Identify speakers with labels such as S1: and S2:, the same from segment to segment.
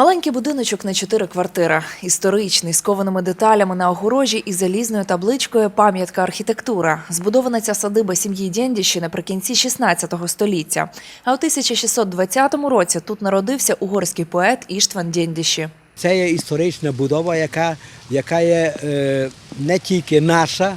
S1: Маленький будиночок на чотири квартири, історичний, з кованими деталями на огорожі і залізною табличкою «Пам'ятка архітектура». Збудована ця садиба сім'ї Дєндіші наприкінці 16 століття. А у 1620 році тут народився угорський поет Іштван Дєндіші.
S2: Це є історична будова, яка, яка є е, не тільки наша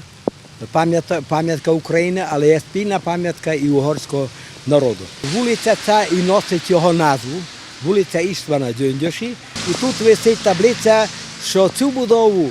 S2: пам'ятка, пам'ятка України, але є спільна пам'ятка і угорського народу. Вулиця ця і носить його назву, вулиця Іштвана Дзюндьоші. І тут висить таблиця, що цю будову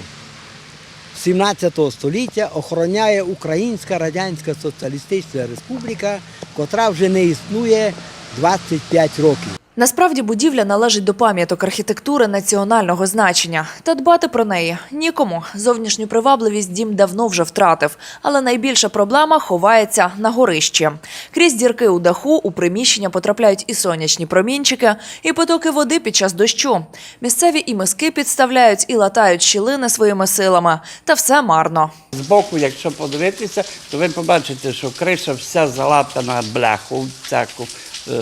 S2: 17 століття охороняє Українська Радянська Соціалістична Республіка, котра вже не існує 25 років.
S1: Насправді будівля належить до пам'яток архітектури національного значення. Та дбати про неї нікому. Зовнішню привабливість дім давно вже втратив. Але найбільша проблема ховається на горищі. Крізь дірки у даху у приміщення потрапляють і сонячні промінчики, і потоки води під час дощу. Місцеві і миски підставляють і латають щілини своїми силами. Та все марно.
S3: Збоку, якщо подивитися, то ви побачите, що криша вся залатана бляху, всяку. Е,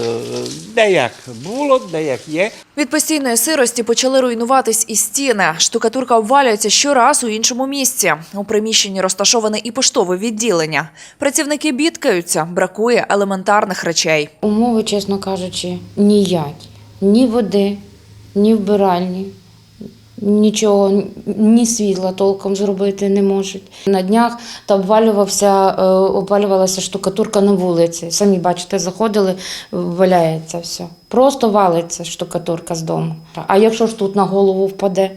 S3: Де як було, де як є.
S1: Від постійної сирості почали руйнуватись і стіни. Штукатурка обвалюється щораз у іншому місці. У приміщенні розташоване і поштове відділення. Працівники бідкаються, бракує елементарних речей.
S4: Умови, чесно кажучи, ніякі. Ні води, ні вбиральні, нічого, ні світла толком зробити не можуть. На днях та обвалювався, е, обвалювалася штукатурка на вулиці. Самі бачите, заходили, валяється все. Просто валиться штукатурка з дому. А якщо ж тут на голову впаде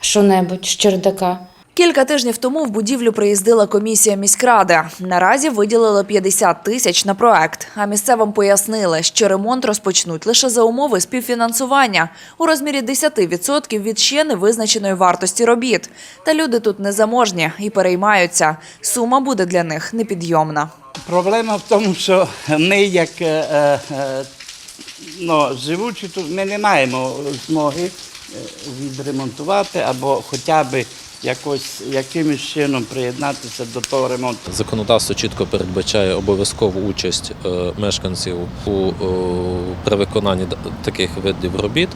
S4: що-небудь з чердака?
S1: Кілька тижнів тому в будівлю приїздила комісія міськради. Наразі виділили 50 тисяч на проект. А місцевим пояснили, що ремонт розпочнуть лише за умови співфінансування у розмірі 10% від ще невизначеної вартості робіт. Та люди тут незаможні і переймаються. Сума буде для них непідйомна.
S3: Проблема в тому, що ми, як е, е, е, ну, живучи тут, ми не маємо змоги відремонтувати або хоча б якось, якимось чином приєднатися до того ремонту.
S5: Законодавство чітко передбачає обов'язкову участь е, мешканців у, е, при виконанні таких видів робіт.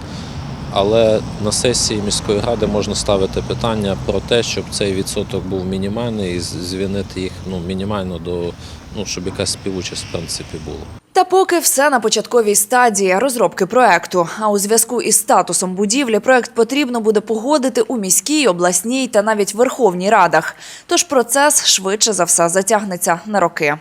S5: Але на сесії міської ради можна ставити питання про те, щоб цей відсоток був мінімальний і з- звільнити їх ну, мінімально до ну, щоб якась співучасть в принципі була.
S1: Та поки все на початковій стадії розробки проекту. А у зв'язку із статусом будівлі проект потрібно буде погодити у міській, обласній та навіть верховній радах. Тож процес швидше за все затягнеться на роки.